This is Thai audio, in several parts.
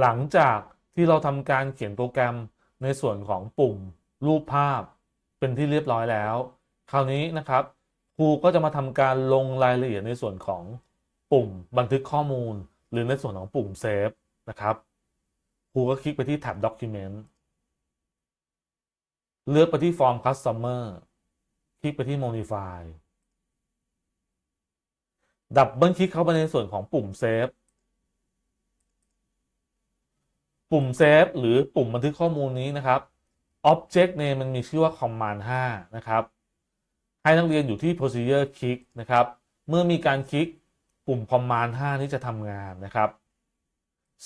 หลังจากที่เราทำการเขียนโปรแกรมในส่วนของปุ่มรูปภาพ เป็นที่เรียบร้อยแล้ว คราวนี้นะครับ ครูก็จะมาทำการลงรายละเอียดในส่วนของปุ่มบันทึกข้อมูล หรือในส่วนของปุ่มเซฟนะครับครูก็คลิกไปที่แท็บ Document เลือกไปที่ Form Customer คลิกไปที่ Modify ดับเบิลคลิกเข้าไปในส่วนของปุ่มเซฟ ปุ่มเซฟหรือปุ่มบันทึกข้อมูลนี้นะครับ Object Name มันมีชื่อว่า Command 5 นะครับ ให้นักเรียนอยู่ที่ Procedure คลิกนะครับ เมื่อมีการคลิกปุ่ม Command 5 นี้จะทำงานนะครับ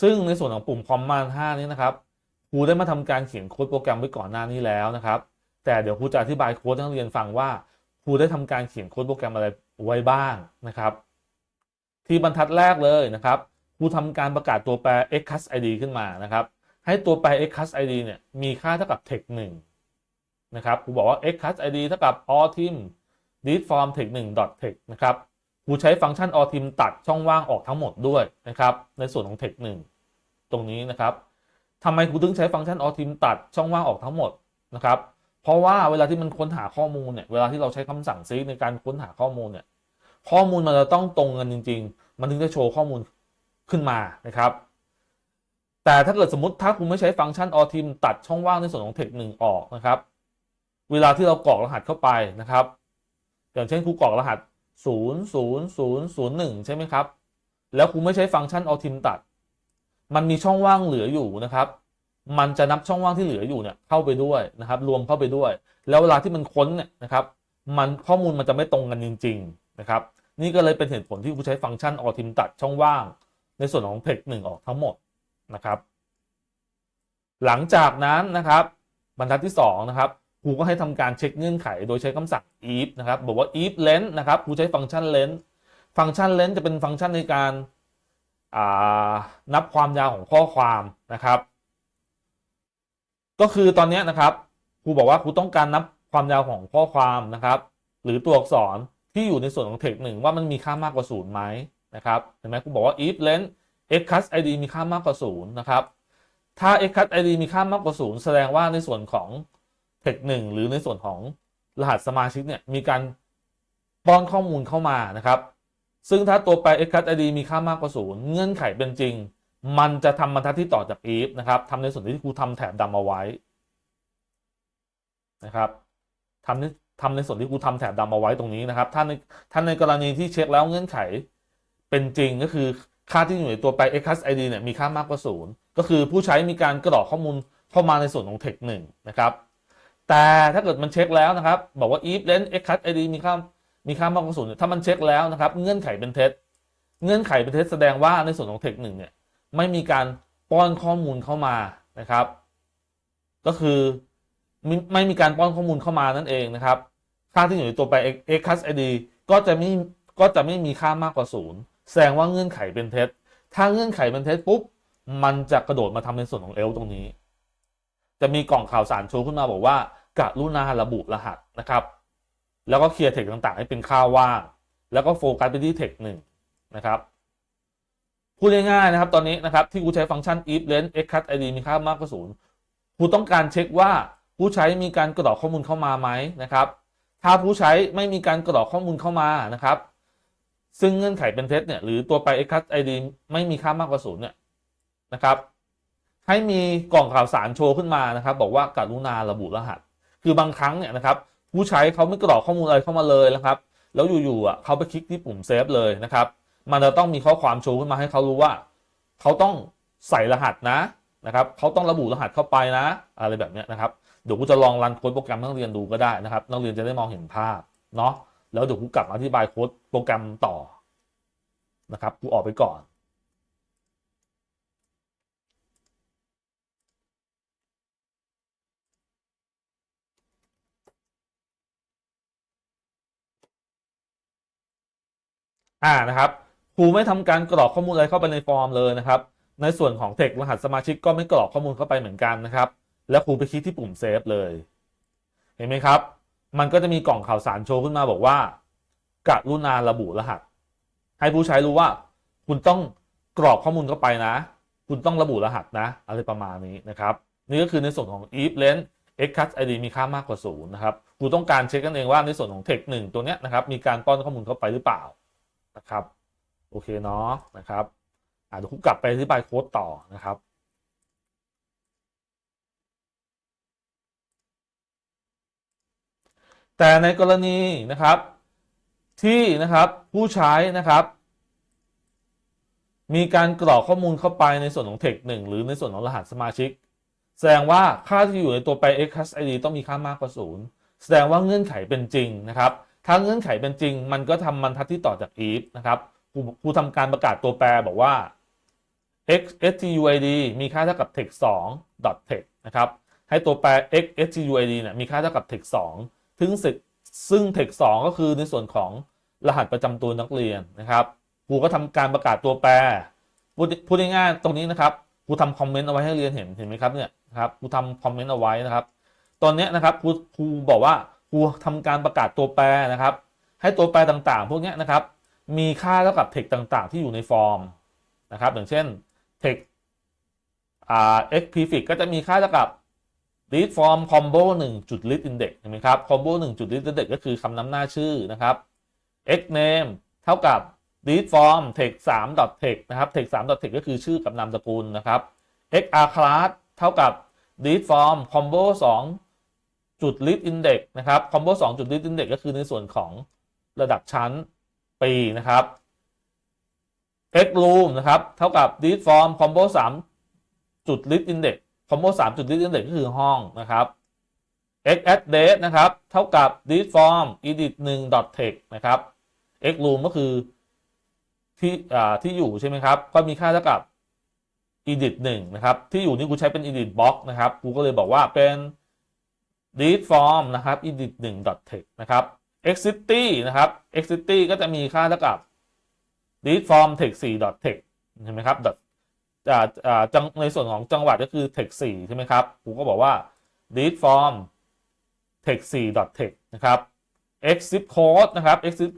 ซึ่งในส่วนของปุ่ม Command 5 นี้นะครับครูได้มาทำการเขียนโค้ดโปรแกรมไว้ก่อนหน้านี้แล้วนะครับ แต่เดี๋ยวครูจะอธิบายโค้ดให้นักเรียนฟังว่าครูได้ทำการเขียนโค้ดโปรแกรมอะไรไว้บ้างนะครับ ที่บรรทัดแรกเลยนะครับ ครูทำการประกาศตัวแปร excast id ขึ้นมานะครับ ให้ตัวแปร excast id เนี่ยมีค่าเท่ากับ text 1นะครับครูบอกว่า excast id เท่ากับ alltim read form text 1 dot text นะครับครูใช้ฟังก์ชัน alltim ตัดช่องว่างออกทั้งหมดด้วยนะครับ ในส่วนของ text 1ตรงนี้นะครับทำไมครูถึงใช้ฟังก์ชัน alltim ตัดช่องว่างออกทั้งหมดนะครับเพราะว่าเวลาที่มันค้นหาข้อมูลเนี่ยเวลาที่เราใช้คำสั่ง seek ในการค้นหาข้อมูลเนี่ยข้อมูลมันจะต้องตรงกันจริง ๆ มันถึงจะโชว์ข้อมูล ขึ้นมานะครับ แต่ถ้าเกิดสมมติถ้าคุณไม่ใช้ฟังก์ชัน alltim ตัดช่องว่างในส่วนของ text 1ออกนะครับ เวลาที่เรากรอกรหัสเข้าไปนะครับ อย่างเช่นครูกรอกรหัส 0 0 0 0 1 ใช่ไหมครับ แล้วครูไม่ใช้ฟังก์ชัน alltim ตัด มันมีช่องว่างเหลืออยู่นะครับ มันจะนับช่องว่างที่เหลืออยู่เนี่ยเข้าไปด้วยนะครับ รวมเข้าไปด้วย แล้วเวลาที่มันค้นเนี่ยนะครับ มันข้อมูลมันจะไม่ตรงกันจริง ๆ นะครับ นี่ก็เลยเป็นเหตุผลที่ครูใช้ฟังก์ชัน alltim ตัดช่องว่าง ในส่วนของ text 1ออกทั้งหมดนะครับ หลังจากนั้นนะครับ บรรทัดที่2นะครับครูก็ให้ทำการเช็คเงื่อนไข โดยใช้คำสั่ง if นะครับบอกว่า if length นะครับครูใช้ฟังก์ชัน length ฟังก์ชัน length จะเป็นฟังก์ชันในการนับความยาวของข้อความนะครับ ก็คือตอนนี้นะครับครูบอกว่าครูต้องการนับความยาวของข้อความนะครับ หรือตัวอักษรที่อยู่ในส่วนของ text 1ว่ามันมีค่ามากกว่า0ไหม นะครับเห็นไหมครูบอกว่า if length excast id มีค่ามากกว่า0นะครับ ถ้า excast id มีค่ามากกว่า 0 แสดงว่าในส่วนของ text 1หรือในส่วนของรหัสสมาชิกเนี่ยมีการป้อนข้อมูลเข้ามานะครับ ซึ่งถ้าตัวแปร excast id มีค่ามากกว่า 0 เงื่อนไขเป็นจริง มันจะทำบรรทัดที่ต่อจาก if นะครับทำในส่วนที่ครูทำแถบดำเอาไว้นะครับทำในทำในส่วนที่ครูทำแถบดำเอาไว้ตรงนี้นะครับ ถ้าในถ้าในกรณีที่เช็คแล้วเงื่อนไข เป็นจริงก็คือค่าที่อยู่ในตัวแปร excast id เนี่ยมีค่ามากกว่า 0 ก็คือผู้ใช้มีการกรอกข้อมูลเข้ามาในส่วนของ text 1นะครับแต่ถ้าเกิดมันเช็คแล้วนะครับ บอกว่า if length excast id มีค่ามีค่ามากกว่าศูนย์ถ้ามันเช็คแล้วนะครับ เงื่อนไขเป็นเท็จเงื่อนไขเป็นเท็จแสดงว่าในส่วนของ text 1เนี่ยไม่มีการป้อนข้อมูลเข้ามานะครับ ก็คือไม่ไม่มีการป้อนข้อมูลเข้ามานั่นเองนะครับค่าที่อยู่ในตัวแปร excast id ก็จะไม่ก็จะไม่มีค่ามากกว่าศูนย์ แสดงว่าเงื่อนไขเป็นเท็จ ถ้าเงื่อนไขเป็นเท็จปุ๊บ มันจะกระโดดมาทำในส่วนของ else ตรงนี้ จะมีกล่องข่าวสารโชว์ขึ้นมาบอกว่ากรุณาระบุรหัสนะครับ แล้วก็เคลียร์เทคต่างๆ ให้เป็นค่าว่าง แล้วก็โฟกัสไปที่เทคหนึ่งนะครับพูดง่ายๆนะครับตอนนี้นะครับที่กูใช้ฟังก์ชัน if length excast id มีค่ามากกว่าศูนย์กูต้องการเช็คว่าผู้ใช้มีการกรอกข้อมูลเข้ามาไหมนะครับ ถ้าผู้ใช้ไม่มีการกรอกข้อมูลเข้ามานะครับ ซึ่งเงื่อนไขเป็นเท็จเนี่ยหรือตัวไป excast id ไม่มีค่ามากกว่าศูนย์เนี่ยนะครับ ให้มีกล่องข่าวสารโชว์ขึ้นมานะครับ บอกว่าการุณาระบุรหัส คือบางครั้งเนี่ยนะครับ ผู้ใช้เขาไม่กรอกข้อมูลอะไรเข้ามาเลยนะครับ แล้วอยู่ๆอะเขาไปคลิกที่ปุ่มเซฟเลยนะครับ มันจะต้องมีข้อความโชว์ขึ้นมาให้เขารู้ว่า เขาต้องใส่รหัสนะนะครับเขาต้องระบุรหัสเข้าไปนะ อะไรแบบนี้นะครับเดี๋ยวกูจะลองรันโค้ดโปรแกรมนักเรียนดูก็ได้นะครับ นักเรียนจะได้มองเห็นภาพเนาะ แล้วเดี๋ยวกูกลับอธิบายโค้ดโปรแกรมต่อนะครับกูออกไปก่อนอ่านะครับครูไม่ทำการกรอกข้อมูลอะไรเข้าไปในฟอร์มเลยนะครับ ในส่วนของเทครหัสสมาชิกก็ไม่กรอกข้อมูลเข้าไปเหมือนกันนะครับ แล้วครูไปคลิกที่ปุ่มเซฟเลย เห็นไหมครับ มันก็จะมีกล่องข่าวสารโชว์ขึ้นมาบอกว่ากรุณาระบุรหัส ให้ผู้ใช้รู้ว่า คุณต้องกรอกข้อมูลเข้าไปนะ คุณต้องระบุรหัสนะ อะไรประมาณนี้นะครับ นี่ก็คือในส่วนของ if len x cut id มีค่ามากกว่าศูนย์นะครับครูต้องการเช็คกันเองว่าในส่วนของ text หนึ่งตัวเนี้ยนะครับ มีการป้อนข้อมูลเข้าไปหรือเปล่านะครับ โอเคเนาะนะครับอะเดี๋ยวครูกลับไปอธิบายโค้ดต่อนะครับ แต่ในกรณีนะครับที่นะครับผู้ใช้นะครับ มีการกรอกข้อมูลเข้าไปในส่วนของ text 1หรือในส่วนของรหัสสมาชิก แสดงว่าค่าที่อยู่ในตัวแปร x plus id ต้องมีค่ามากกว่า0แสดงว่าเงื่อนไขเป็นจริงนะครับ ถ้าเงื่อนไขเป็นจริง มันก็ทำบรรทัดที่ต่อจาก if นะครับครูครูทำการประกาศตัวแปรบอกว่า x stuid มีค่าเท่ากับ text 2 dot text นะครับ ให้ตัวแปร x stuid เนี่ยมีค่าเท่ากับ text 2 ซึ่งสึกซึ่ง text 2ก็คือในส่วนของรหัสประจำตัวนักเรียนนะครับครูก็ทำการประกาศตัวแปรพูดง่ายๆตรงนี้นะครับครูทำคอมเมนต์เอาไว้ให้เรียนเห็นเห็นไหมครับเนี่ยครับครูทำคอมเมนต์เอาไว้นะครับ ตอนนี้นะครับครูครูบอกว่าครูทำการประกาศตัวแปรนะครับ ให้ตัวแปรต่างๆ พวกนี้นะครับ มีค่าเท่ากับ text ต่างๆ ที่อยู่ในฟอร์มนะครับ อย่างเช่น text อ่า x prefix ก็จะมีค่าเท่ากับ ลิสฟอร์มคอมโบหนึ่งจุดลิสอินเด็กซ์ใช่ไหมครับคอมโบหนึ่งจุดลิสอินเด็กซ์ก็คือคำนำหน้าชื่อนะครับ x name เท่ากับ lead form text 3 dot text นะครับ text 3 dot text ก็คือชื่อกับนามสกุลนะครับ xr class เท่ากับ lead form combo 2จุด lead index นะครับ combo 2จุด lead index ก็คือในส่วนของระดับชั้นปีนะครับ x room นะครับ เท่ากับ lead form combo 3จุด lead index combo 3จุด read index ก็คือห้องนะครับ x address นะครับ เท่ากับ read form edit 1 dot text นะครับ x room ก็คือที่อ่าที่อยู่ใช่ไหมครับ ก็มีค่าเท่ากับ edit 1นะครับ ที่อยู่นี่กูใช้เป็น edit box นะครับ กูก็เลยบอกว่าเป็น read form นะครับ edit 1 dot text นะครับ exity นะครับ exity ก็จะมีค่าเท่ากับ read form text 4 dot text ใช่ไหมครับ dot จังในส่วนของจังหวัดก็คือ text 4ใช่ไหมครับกูก็บอกว่า read form text 4 dot text นะครับ exit code นะครับ exit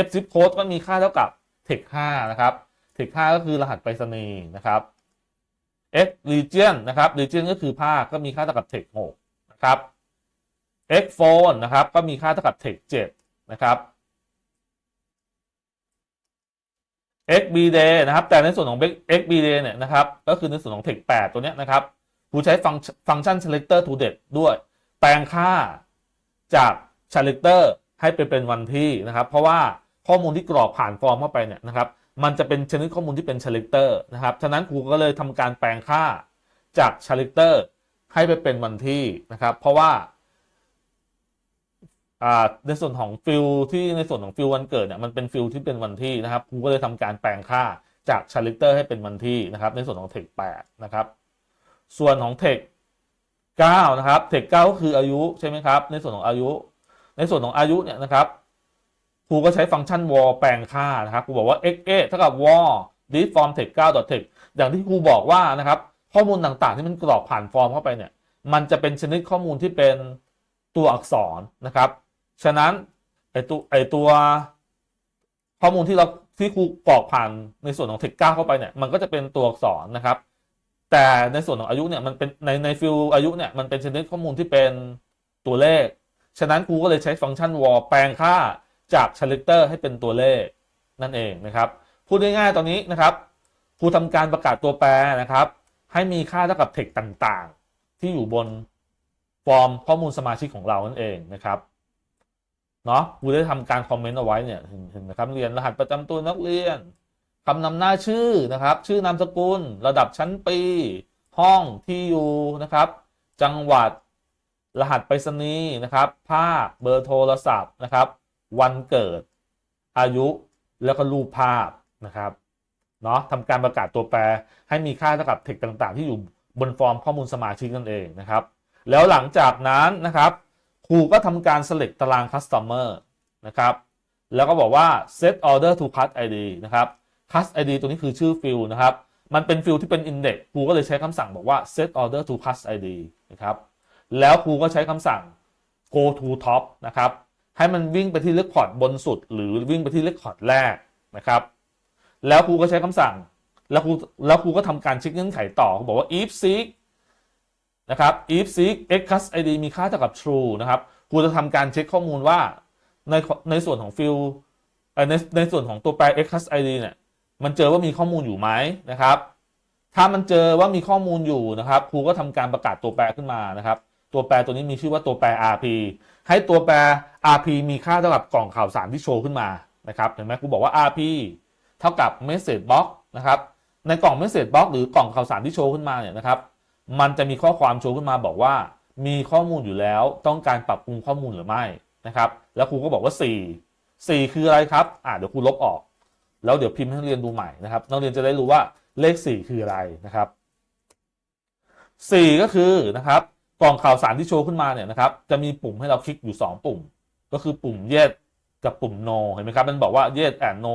exit code ก็มีค่าเท่ากับ text 5นะครับ text 5ก็คือรหัสไปรษณีย์นะครับ x region นะครับ region ก็คือภาคก็มีค่าเท่ากับ text 6นะครับ x phone นะครับ ก็มีค่าเท่ากับ text 7นะครับ xb day นะครับแต่ในส่วนของ xb day เนี่ยนะครับก็คือในส่วนของ text 8ตัวเนี้ยนะครับผู้ใช้ฟังฟังก์ชัน selector to date ด้วย แปลงค่าจาก selector ให้ไปเป็นวันที่นะครับเพราะว่าข้อมูลที่กรอกผ่านฟอร์มเข้าไปเนี่ยนะครับมันจะเป็นชนิดข้อมูลที่เป็น selector นะครับฉะนั้นครูก็เลยทำการแปลงค่าจาก selector ให้ไปเป็นวันที่นะครับเพราะว่า ในส่วนของฟิลที่ในส่วนของฟิลวันเกิดเนี่ยมันเป็นฟิลที่เป็นวันที่นะครับครูก็เลยทำการแปลงค่าจาก selector ให้เป็นวันที่นะครับ ในส่วนของ text 8นะครับ ส่วนของ text 9นะครับ text 9ก็คืออายุใช่ไหมครับ ในส่วนของอายุ ในส่วนของอายุเนี่ยนะครับครูก็ใช้ฟังก์ชัน war แปลงค่านะครับครูบอกว่า x a เท่ากับ war read form text 9 dot text อย่างที่ครูบอกว่านะครับ ข้อมูลต่างๆ ที่มันกรอกผ่านฟอร์มเข้าไปเนี่ย มันจะเป็นชนิดข้อมูลที่เป็นตัวอักษรนะครับ ฉะนั้นไอตัวไอตัวข้อมูลที่เราที่ครูกรอกผ่านในส่วนของ text 9เข้าไปเนี่ยมันก็จะเป็นตัวอักษรนะครับ แต่ในส่วนของอายุเนี่ยมันเป็นในในฟิลอายุเนี่ยมันเป็นชนิดข้อมูลที่เป็นตัวเลข ฉะนั้นครูก็เลยใช้ฟังก์ชัน war แปลงค่าจาก selector ให้เป็นตัวเลขนั่นเองนะครับ พูดง่ายๆตอนนี้นะครับครูทำการประกาศตัวแปรนะครับ ให้มีค่าเท่ากับ text ต่างๆ ที่อยู่บนฟอร์มข้อมูลสมาชิกของเรานั่นเองนะครับ เนาะครูได้ทำการคอมเมนต์เอาไว้เนี่ยเห็นเห็นนะครับเรียนรหัสประจำตัวนักเรียนคำนำหน้าชื่อนะครับ ชื่อนามสกุล ระดับชั้นปี ห้องที่อยู่นะครับ จังหวัดรหัสไปรษณีย์นะครับ ภาคเบอร์โทรศัพท์นะครับ วันเกิด อายุแล้วก็รูปภาพนะครับเนาะทำการประกาศตัวแปรให้มีค่าเท่ากับเทคต่าง ๆ ที่อยู่บนฟอร์มข้อมูลสมาชิกนั่นเองนะครับ แล้วหลังจากนั้นนะครับ ครูก็ทำการ select ตาราง customer นะครับ แล้วก็บอกว่า set order to class id นะครับ class id ตัวนี้คือชื่อฟิลนะครับ มันเป็นฟิลที่เป็น index ครูก็เลยใช้คำสั่งบอกว่า set order to class id นะครับแล้วครูก็ใช้คำสั่ง go to top นะครับ ให้มันวิ่งไปที่ record บนสุด หรือวิ่งไปที่ record แรกนะครับ แล้วครูก็ใช้คำสั่ง แล้วครูแล้วครูก็ทำการเช็คเงื่อนไขต่อเขาบอกว่า if seek นะครับ if seek x cus id มีค่าเท่ากับ true นะครับครูจะทำการเช็คข้อมูลว่าในในส่วนของ field ในในส่วนของตัวแปร x cus id เนี่ยมันเจอว่ามีข้อมูลอยู่ไหมนะครับ ถ้ามันเจอว่ามีข้อมูลอยู่นะครับครูก็ทำการประกาศตัวแปรขึ้นมานะครับ ตัวแปรตัวนี้มีชื่อว่าตัวแปร rp ให้ตัวแปร rp มีค่าเท่ากับกล่องข่าวสารที่โชว์ขึ้นมานะครับเห็นไหมครูบอกว่า rp เท่ากับ message box นะครับในกล่อง message box หรือกล่องข่าวสารที่โชว์ขึ้นมาเนี่ยนะครับ มันจะมีข้อความโชว์ขึ้นมาบอกว่า มีข้อมูลอยู่แล้วต้องการปรับปรุงข้อมูลหรือไม่นะครับ แล้วครูก็บอกว่า 4 4 คืออะไรครับอ่าเดี๋ยวครูลบออก แล้วเดี๋ยวพิมพ์ให้นักเรียนดูใหม่นะครับนักเรียนจะได้รู้ว่าเลข 4 คืออะไรนะครับ 4 ก็คือนะครับกล่องข่าวสารที่โชว์ขึ้นมาเนี่ยนะครับจะมีปุ่มให้เราคลิกอยู่ 2 ปุ่ม ก็คือปุ่ม yes กับปุ่ม no เห็นไหมครับมันบอกว่า yes and no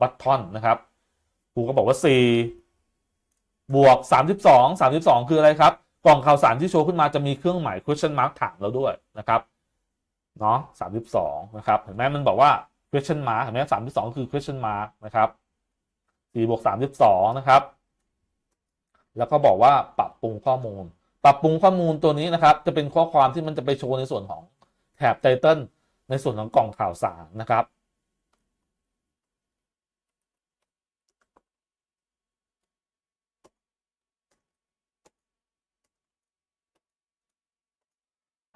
button นะครับครูก็บอกว่า 4 บวก 32 32 คืออะไรครับ กล่องข่าวสารที่โชว์ขึ้นมาจะมีเครื่องหมาย question mark ถามเราด้วยนะครับเนาะ32 นะครับเห็นไหมมันบอกว่า question mark เห็นไหม32 คือ question mark นะครับ4บวก32 นะครับ แล้วก็บอกว่าปรับปรุงข้อมูล ปรับปรุงข้อมูลตัวนี้นะครับ จะเป็นข้อความที่มันจะไปโชว์ในส่วนของแถบไตเติลในส่วนของกล่องข่าวสารนะครับ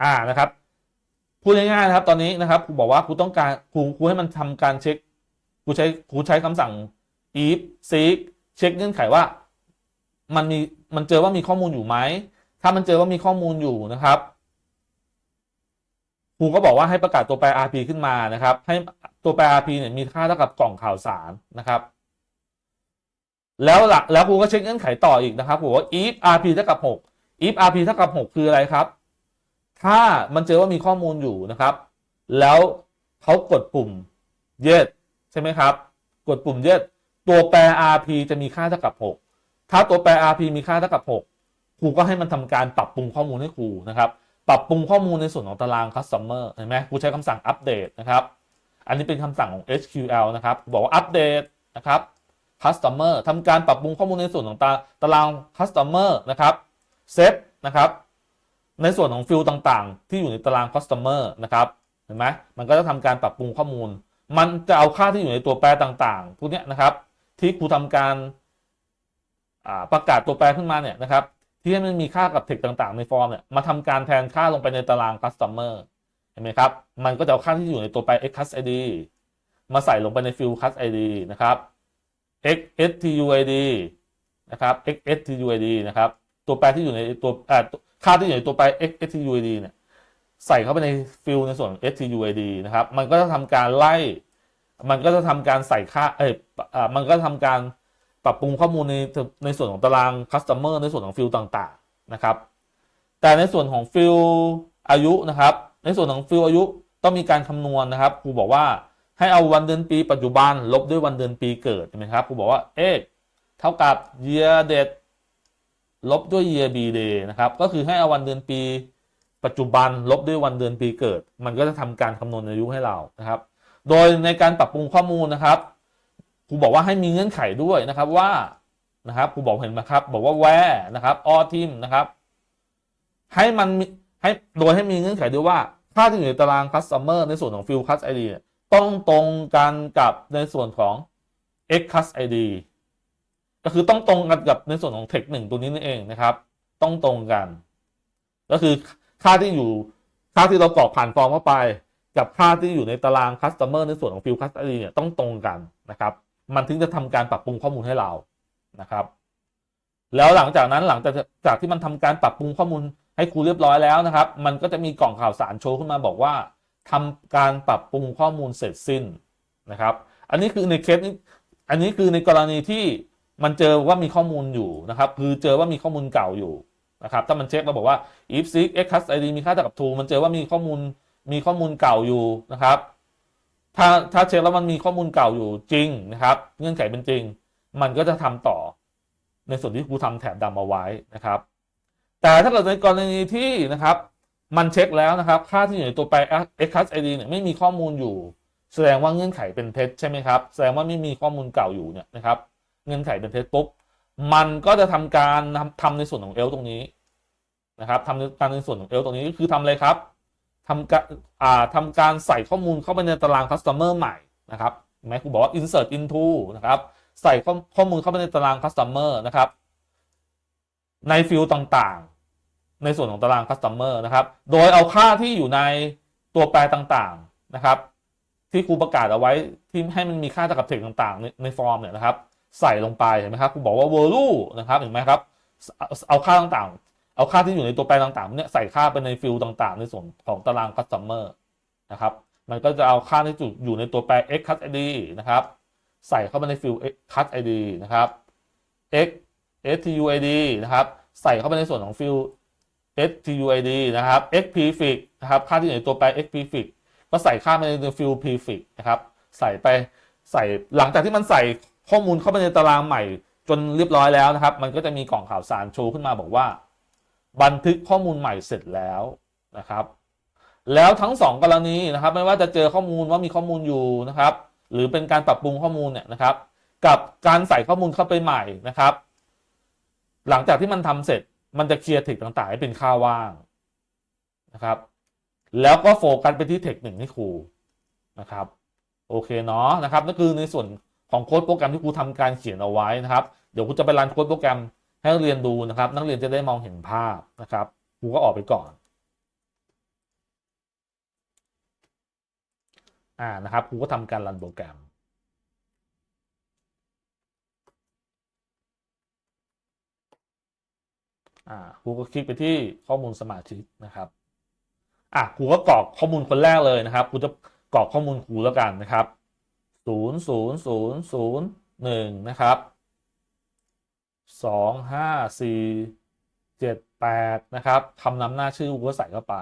อ่านะครับพูดง่ายๆนะครับ ตอนนี้นะครับครูบอกว่าครูต้องการครูครูให้มันทำการเช็คครูใช้ครูใช้คำสั่ง if seek เช็คเงื่อนไขว่า มันมีมันเจอว่ามีข้อมูลอยู่ไหมถ้ามันเจอว่ามีข้อมูลอยู่นะครับครูก็บอกว่าให้ประกาศตัวแปร RP ขึ้นมานะครับ ให้ตัวแปร RP เนี่ยมีค่าเท่ากับกล่องข่าวสารนะครับ แล้วหลักแล้วครูก็เช็คเงื่อนไขต่ออีกนะครับครูว่า if RP เท่ากับ 6 if RP เท่ากับ 6 คืออะไรครับ ถ้ามันเจอว่ามีข้อมูลอยู่นะครับ แล้วเขากดปุ่ม yes ใช่ไหมครับ กดปุ่ม yes ตัวแปร RP จะมีค่าเท่ากับ 6 ถ้าตัวแปร RP มีค่าเท่ากับ 6 ครูก็ให้มันทำการปรับปรุงข้อมูลให้ครูนะครับ ปรับปรุงข้อมูลในส่วนของตาราง customer เห็นไหมครูใช้คำสั่งอัปเดตนะครับ อันนี้เป็นคำสั่งของ SQL นะครับ บอกว่าอัปเดตนะครับ customer ทำการปรับปรุงข้อมูลในส่วนของตาตาราง customer นะครับ set นะครับ ในส่วนของฟิลต่างๆ ที่อยู่ในตาราง customer นะครับเห็นไหมมันก็จะทำการปรับปรุงข้อมูล มันจะเอาค่าที่อยู่ในตัวแปรต่างๆพวกนี้นะครับ ที่ครูทำการประกาศตัวแปรขึ้นมาเนี่ยนะครับ ที่ให้มันมีค่ากับเทคต่างๆ ในฟอร์มเนี่ยมาทำการแทนค่าลงไปในตาราง customer เห็นไหมครับ มันก็จะเอาค่าที่อยู่ในตัวแปร x cus id มาใส่ลงไปในฟิล cus id นะครับ x stuid นะครับ x stuid นะครับ ตัวแปรที่อยู่ในตัวอ่า ค่าที่อยู่ในตัวแปร x stuid เนี่ยใส่เข้าไปในฟิลในส่วนของ stuid นะครับ มันก็จะทำการไล่ มันก็จะทำการใส่ค่า เอ้ยอ่ามันก็ทำการปรับปรุงข้อมูลในในส่วนของตาราง customer ในส่วนของฟิลต่างๆนะครับ แต่ในส่วนของฟิลอายุนะครับ ในส่วนของฟิลอายุต้องมีการคำนวณนะครับครูบอกว่าให้เอาวันเดือนปีปัจจุบันลบด้วยวันเดือนปีเกิดใช่ไหมครับครูบอกว่า x เท่ากับ year date ลบด้วย year b day นะครับ ก็คือให้เอาวันเดือนปี ปัจจุบันลบด้วยวันเดือนปีเกิด มันก็จะทำการคำนวณอายุให้เรานะครับ โดยในการปรับปรุงข้อมูลนะครับครูบอกว่าให้มีเงื่อนไขด้วยนะครับว่านะครับครูบอกเห็นไหมครับ บอกว่า where นะครับ or team นะครับ ให้มันให้โดยให้มีเงื่อนไขด้วยว่าค่าที่อยู่ในตาราง customer ในส่วนของ field cus id เนี่ยต้องตรงกันกับในส่วนของ x cus id ก็คือต้องตรงกันกับในส่วนของ text หนึ่งตัวนี้นั่นเองนะครับ ต้องตรงกัน ก็คือค่าที่อยู่ค่าที่เรากรอกผ่านฟอร์มเข้าไป กับค่าที่อยู่ในตาราง customer ในส่วนของ field cus id เนี่ยต้องตรงกันนะครับ มันถึงจะทำการปรับปรุงข้อมูลให้เรานะครับ แล้วหลังจากนั้นหลังจากจากที่มันทำการปรับปรุงข้อมูลให้ครูเรียบร้อยแล้วนะครับ มันก็จะมีกล่องข่าวสารโชว์ขึ้นมาบอกว่าทำการปรับปรุงข้อมูลเสร็จสิ้นนะครับ อันนี้คือในเคสนี้อันนี้คือในกรณีที่ มันเจอว่ามีข้อมูลอยู่นะครับ คือเจอว่ามีข้อมูลเก่าอยู่นะครับ ถ้ามันเช็คเราบอกว่า if seek x cus id มีค่าเท่ากับ t มันเจอว่ามีข้อมูลมีข้อมูลเก่าอยู่นะครับ ถ้าถ้าเช็คแล้วมันมีข้อมูลเก่าอยู่จริงนะครับ เงื่อนไขเป็นจริง มันก็จะทำต่อ ในส่วนที่ครูทำแถบดำเอาไว้นะครับ แต่ถ้าเกิดในกรณีที่นะครับ มันเช็คแล้วนะครับ ค่าที่อยู่ในตัวแปร x cus id เนี่ยไม่มีข้อมูลอยู่ แสดงว่าเงื่อนไขเป็นเท็จใช่ไหมครับ แสดงว่าไม่มีข้อมูลเก่าอยู่เนี่ยนะครับ เงื่อนไขเป็นเท็จปุ๊บมันก็จะทำการทำทำในส่วนของเอลตรงนี้นะครับทำการในส่วนของเอลตรงนี้ก็คือทำอะไรครับทำการอ่าทำการใส่ข้อมูลเข้าไปในตาราง customer ใหม่นะครับห็นไหมครูบอกว่า insert into นะครับ ใส่ข้อข้อมูลเข้าไปในตาราง customer นะครับ ในฟิลด์ต่างๆ ในส่วนของตาราง customer นะครับ โดยเอาค่าที่อยู่ในตัวแปรต่างๆนะครับ ที่ครูประกาศเอาไว้ที่ให้มันมีค่ากับเทคต่างๆในในฟอร์มเนี่ยนะครับ ใส่ลงไปเห็นไหมครับครูบอกว่า value นะครับเห็นไหมครับเอาค่าต่างๆ เอาค่าที่อยู่ในตัวแปรต่างๆเนี่ยใส่ค่าไปในฟิลด์ต่างๆ ในส่วนของตาราง customer นะครับมันก็จะเอาค่าที่อยู่ในตัวแปร x cut id นะครับใส่เข้าไปในฟิล x cut id นะครับ x stuid นะครับใส่เข้าไปในส่วนของฟิล stuid นะครับ x prefix นะครับค่าที่อยู่ในตัวแปร x prefix ก็ใส่ค่าไปในฟิล prefix นะครับใส่ไปใส่หลังจากที่มันใส่ ข้อมูลเข้าไปในตารางใหม่จนเรียบร้อยแล้วนะครับ มันก็จะมีกล่องข่าวสารโชว์ขึ้นมาบอกว่า บันทึกข้อมูลใหม่เสร็จแล้วนะครับ แล้วทั้งสองกรณีนะครับ ไม่ว่าจะเจอข้อมูลว่ามีข้อมูลอยู่นะครับ หรือเป็นการปรับปรุงข้อมูลเนี่ยนะครับ กับการใส่ข้อมูลเข้าไปใหม่นะครับ หลังจากที่มันทำเสร็จมันจะเคลียร์เทคต่างๆ ให้เป็นค่าว่างนะครับ แล้วก็โฟกัสไปที่เทคหนึ่งให้ครูนะครับ โอเคเนาะนะครับนั่นคือในส่วน ของโค้ดโปรแกรมที่ครูทำการเขียนเอาไว้นะครับ เดี๋ยวครูจะไปรันโค้ดโปรแกรมให้นักเรียนดูนะครับ นักเรียนจะได้มองเห็นภาพนะครับครูก็ออกไปก่อนอ่านะครับครูก็ทำการรันโปรแกรมอ่าครูก็คลิกไปที่ข้อมูลสมาชิกนะครับอะครูก็กรอกข้อมูลคนแรกเลยนะครับครูจะกรอกข้อมูลครูแล้วกันนะครับ ศูนย์ศูนย์ศูนย์ศูนย์หนึ่งนะครับสองห้าสี่เจ็ดแปดนะครับคำนำหน้าชื่อครูก็ใส่เข้าไป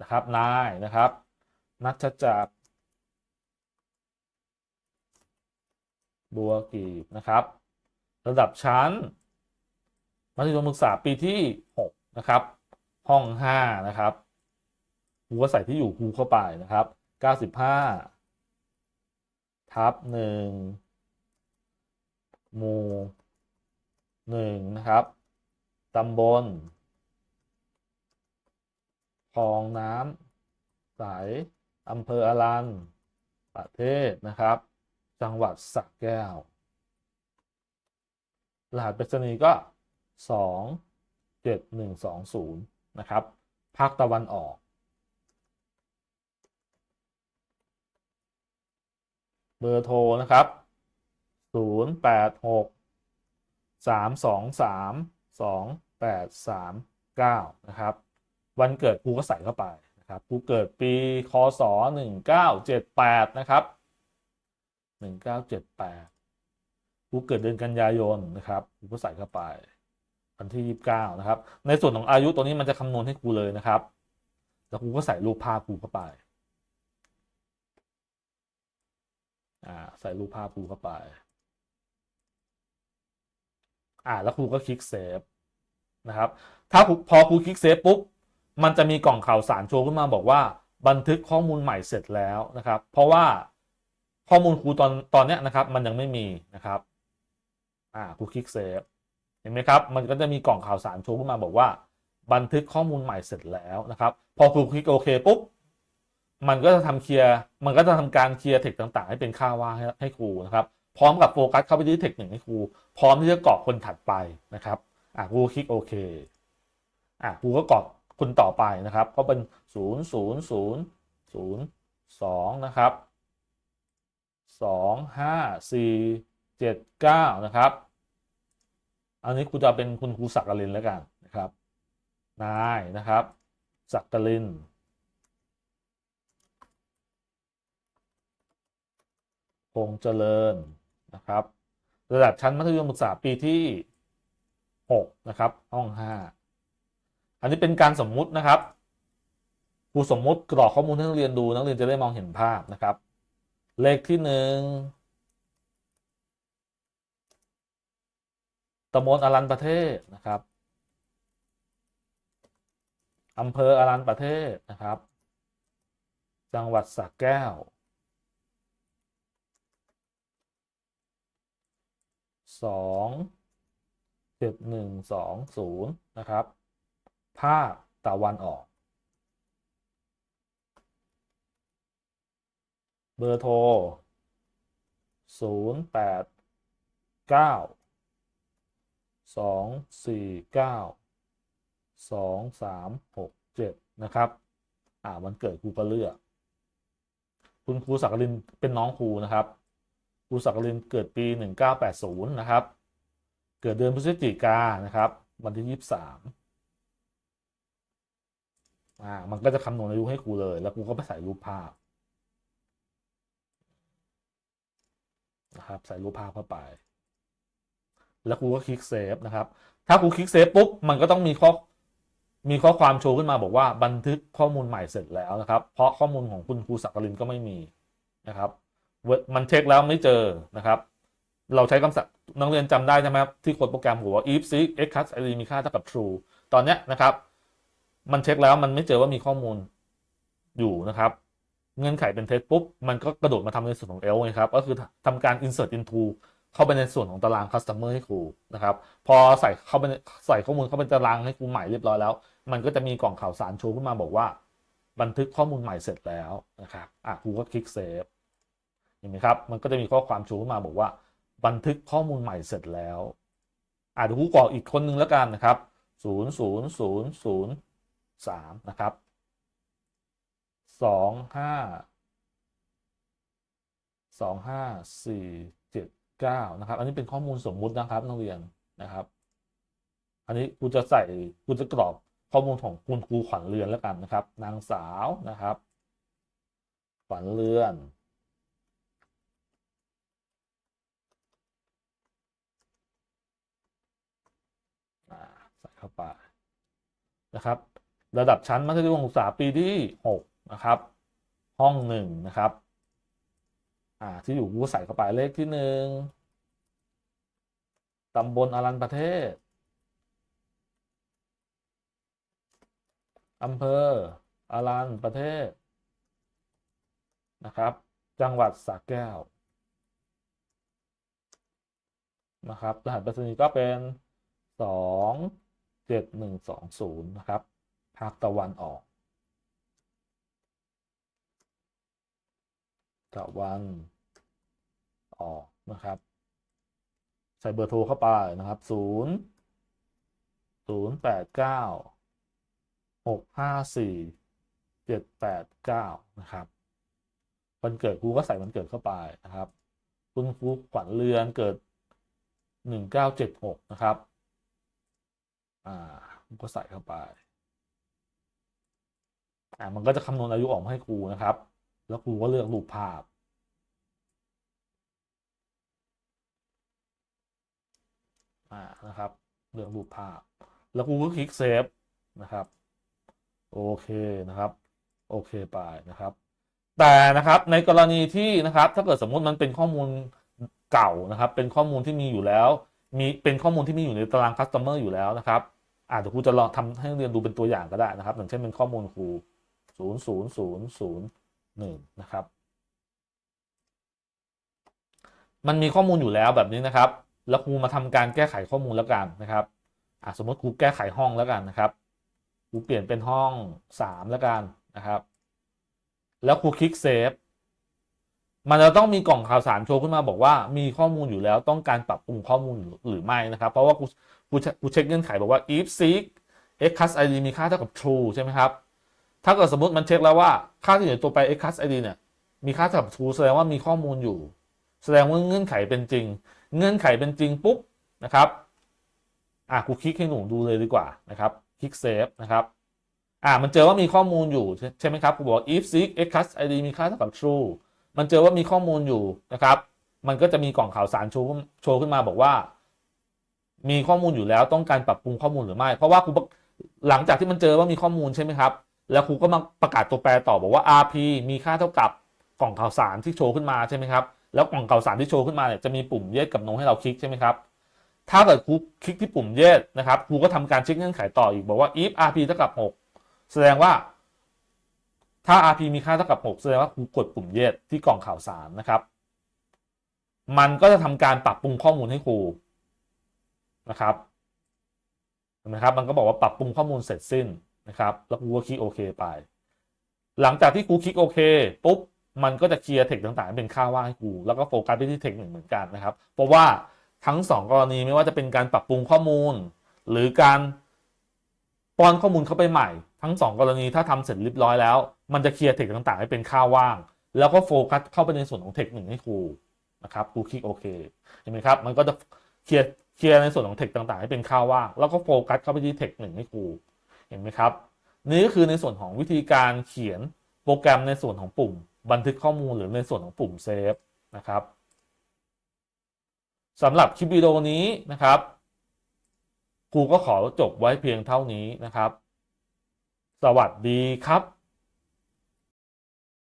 นะครับนายนะครับ นัทจักรบัวกีบนะครับ ระดับชั้น มัธยมศึกษาปีที่ 6 นะครับ ห้อง 5 นะครับครูก็ใส่ที่อยู่ครูเข้าไปนะครับ 95 ทับ1หมู่1นะครับตำบลคลองน้ำใสอำเภออรันประเทศนะครับ จังหวัดสระแก้ว รหัสไปรษณีย์ก็สองเจ็ดหนึ่งสองศูนย์นะครับ ภาคตะวันออก เบอร์โทรนะครับศูนย์แปดหกสามสองสามสองแปดสามเก้านะครับ วันเกิดครูก็ใส่เข้าไปนะครับครูเกิดปีคศหนึ่งเก้าเจ็ดแปดนะครับหนึ่งเก้าเจ็ดแปดครูเกิดเดือนกันยายนนะครับครูก็ใส่เข้าไปวันที่ยี่สิบเก้านะครับ ในส่วนของอายุตัวนี้มันจะคำนวณให้ครูเลยนะครับ แล้วครูก็ใส่รูปภาพครูเข้าไป อ่าใส่รูปภาพครูเข้าไป อ่าแล้วครูก็คลิกเซฟนะครับ ถ้าพอครูคลิกเซฟปุ๊บมันจะมีกล่องข่าวสารโชว์ขึ้นมาบอกว่าบันทึกข้อมูลใหม่เสร็จแล้วนะครับ เพราะว่าข้อมูลครูตอนตอนเนี้ยนะครับ มันยังไม่มีนะครับ อ่าครูคลิกเซฟเห็นไหมครับ มันก็จะมีกล่องข่าวสารโชว์ขึ้นมาบอกว่า บันทึกข้อมูลใหม่เสร็จแล้วนะครับ พอครูคลิกโอเคปุ๊บ มันก็จะทำเคลียร์มันก็จะทำการเคลียร์เทคต่างๆ ให้เป็นค่าว่างให้ให้ครูนะครับ พร้อมกับโฟกัสเข้าไปที่เทคหนึ่งให้ครู พร้อมที่จะกรอกคนถัดไปนะครับอะครูคลิกโอเคอะครูก็กรอกคนต่อไปนะครับ ก็เป็นศูนย์ศูนย์ศูนย์ศูนย์สองนะครับสองห้าสี่เจ็ดเก้านะครับ อันนี้ครูจะเป็นคุณครูศักดิ์ลินแล้วกันนะครับนายนะครับศักดิ์ลิน คงเจริญนะครับ ระดับชั้นมัธยมศึกษาปีที่ 6 นะครับ ห้อง 5 อันนี้เป็นการสมมุตินะครับครูสมมุติกรอกข้อมูลให้นักเรียนดูนักเรียนจะได้มองเห็นภาพนะครับ เลขที่หนึ่งตำบลอารันประเทศนะครับอำเภออารันประเทศนะครับ จังหวัดสระแก้ว สองเจ็ดหนึ่งสองศูนย์นะครับ ภาคตะวันออก เบอร์โทรศูนย์แปดเก้าสองสี่เก้าสองสามหกเจ็ดนะครับ อ่าวันเกิดครูก็เลือก คุณครูสักกลินเป็นน้องครูนะครับ ครูสักกลินเกิดปี 1980 นะครับ เกิดเดือนพฤศจิกานะครับ วันที่ 23อ่ามันก็จะคำนวณอายุให้ครูเลย แล้วครูก็ไปใส่รูปภาพนะครับ ใส่รูปภาพเข้าไป แล้วครูก็คลิกเซฟนะครับ ถ้าครูคลิกเซฟปุ๊บ มันก็ต้องมีข้อมีข้อความโชว์ขึ้นมาบอกว่าบันทึกข้อมูลใหม่เสร็จแล้วนะครับ เพราะข้อมูลของคุณครูสักกลินก็ไม่มีนะครับ มันเช็คแล้วไม่เจอนะครับ เราใช้คำสั่งนักเรียนจำได้ใช่ไหมครับที่โค้ดโปรแกรมบอกว่า if seek x cut id มีค่าเท่ากับ true ตอนเนี้ยนะครับ มันเช็คแล้วมันไม่เจอว่ามีข้อมูลอยู่นะครับ เงื่อนไขเป็นเท็จปุ๊บ มันก็กระโดดมาทำในส่วนของ else ไงครับ ก็คือทำการ insert into เข้าไปในส่วนของตาราง customer ให้ครูนะครับ พอใส่เข้าไปในใส่ข้อมูลเข้าไปในตารางให้ครูใหม่เรียบร้อยแล้ว มันก็จะมีกล่องข่าวสารโชว์ขึ้นมาบอกว่า บันทึกข้อมูลใหม่เสร็จแล้วนะครับอะครูก็คลิกเซฟ เห็นไหมครับ มันก็จะมีข้อความโชว์ขึ้นมาบอกว่า บันทึกข้อมูลใหม่เสร็จแล้วอะเดี๋ยวครูกรอกอีกคนนึงแล้วกันนะครับศูนย์ศูนะครับสองห้าสองห้าสี่เจ็ดเก้านะครับ อันนี้เป็นข้อมูลสมมุตินะครับนักเรียนนะครับ อันนี้ครูจะใส่ครูจะกรอกข้อมูลของคุณครูขวัญเรือนแล้วกันนะครับ นางสาวนะครับ ขวัญเรือน อ่าใส่ เข้าไปนะครับ ระดับชั้นมัธยมศึกษาปีที่หกนะครับ ห้องหนึ่งนะครับอ่าที่อยู่กูก็ใส่เข้าไปเลขที่หนึ่งตำบลอารันประเทศอำเภออารันประเทศนะครับ จังหวัดสระแก้วนะครับรหัสไปรษณีย์ก็เป็นสอง เจ็ดหนึ่งสองศูนย์นะครับ ภาคตะวันออก ตะวันออกนะครับ ใส่เบอร์โทรเข้าไปนะครับศูนย์ศูนย์แปดเก้าหกห้าสี่เจ็ดแปดเก้านะครับวันเกิดครูก็ใส่วันเกิดเข้าไปนะครับ คุณครูขวัญเรือนเกิดหนึ่งเก้าเจ็ดหกนะครับ อ่าก็ใส่เข้าไปอ่ามันก็จะคำนวณอายุออกมาให้ครูนะครับ แล้วครูก็เลือกรูปภาพ อ่านะครับ เลือกรูปภาพ แล้วครูก็คลิกเซฟนะครับ โอเคนะครับ โอเคไปนะครับ แต่นะครับในกรณีที่นะครับ ถ้าเกิดสมมติมันเป็นข้อมูลเก่านะครับ เป็นข้อมูลที่มีอยู่แล้ว มีเป็นข้อมูลที่มีอยู่ในตาราง customer อยู่แล้วนะครับ อ่าเดี๋ยวครูจะลองทำให้เรียนดูเป็นตัวอย่างก็ได้นะครับ อย่างเช่นเป็นข้อมูลครูศูนย์ศูนย์ศูนย์ศูนย์หนึ่งนะครับ มันมีข้อมูลอยู่แล้วแบบนี้นะครับ แล้วครูมาทำการแก้ไขข้อมูลแล้วกันนะครับอ่าสมมติครูแก้ไขห้องแล้วกันนะครับครูเปลี่ยนเป็นห้องสามแล้วกันนะครับ แล้วครูคลิกเซฟมันจะต้องมีกล่องข่าวสารโชว์ขึ้นมาบอกว่ามีข้อมูลอยู่แล้วต้องการปรับปรุงข้อมูลหรือไม่นะครับ เพราะว่า กูกูกูเช็คเงื่อนไขบอกว่า if seek x cast id มีค่าเท่ากับ true ใช่ไหมครับ ถ้าเกิดสมมติมันเช็คแล้วว่าค่าที่อยู่ในตัวแป x cast id เนี่ยมีค่าเท่ากับ true แสดงว่ามีข้อมูลอยู่ แสดงว่าเงื่อนไขเป็นจริง เงื่อนไขเป็นจริงปุ๊บนะครับอะกูคลิกให้หนูดูเลยดีกว่านะครับคลิกเซฟนะครับอ่ามันเจอว่ามีข้อมูลอยู่ใช่ไหมครับกูบอก if seek x cast id มีค่าเท่ากับ true มันเจอว่ามีข้อมูลอยู่นะครับ มันก็จะมีกล่องข่าวสารโชว์โชว์ขึ้นมาบอกว่า มีข้อมูลอยู่แล้วต้องการปรับปรุงข้อมูลหรือไม่ เพราะว่าครูหลังจากที่มันเจอว่ามีข้อมูลใช่ไหมครับ แล้วครูก็มาประกาศตัวแปรต่อบอกว่า RP มีค่าเท่ากับกล่องข่าวสารที่โชว์ขึ้นมาใช่ไหมครับแล้วกล่องข่าวสารที่โชว์ขึ้นมาเนี่ยจะมีปุ่มเยสกับโนให้เราคลิกใช่ไหมครับถ้าเกิดครูคลิกที่ปุ่มเยสนะครับครูก็ทำการเช็คเงื่อนไขต่ออีกบอกว่า if RP เท่ากับ 6 แสดงว่าถ้า RP มีค่าเท่ากับ 6 แสดงว่าครูกดปุ่ม yes ที่กล่องข่าวสารนะครับ มันก็จะทำการปรับปรุงข้อมูลให้ครู นะครับเห็นไหมครับมันก็บอกว่าปรับปรุงข้อมูลเสร็จสิ้นนะครับแล้วกูก็คลิกโอเคไป หลังจากที่กูคลิกโอเคปุ๊บมันก็จะเคลียร์เทคต่างๆ เป็นค่าว่างให้กู แล้วก็โฟกัสไปที่เทคหนึ่งเหมือนกันนะครับ เพราะว่าทั้งสองกรณีไม่ว่าจะเป็นการปรับปรุงข้อมูล หรือการป้อนข้อมูลเข้าไปใหม่ ทั้งสองกรณีถ้าทำเสร็จเรียบร้อยแล้ว มันจะเคลียร์เทคต่างๆ ให้เป็นค่าว่าง แล้วก็โฟกัสเข้าไปในส่วนของเทคหนึ่งให้ครูนะครับครูคลิกโอเคเห็นไหมครับ มันก็จะเคลียร์ เคลียร์ในส่วนของเทคต่างๆ ให้เป็นค่าว่างแล้วก็โฟกัสเข้าไปที่เทคหนึ่งให้ครูเห็นไหมครับ นี่ก็คือในส่วนของวิธีการเขียนโปรแกรมในส่วนของปุ่ม บันทึกข้อมูลหรือในส่วนของปุ่มเซฟนะครับสำหรับคลิปวิดีโอนี้นะครับครูก็ขอจบไว้เพียงเท่านี้นะครับ สวัสดีครับ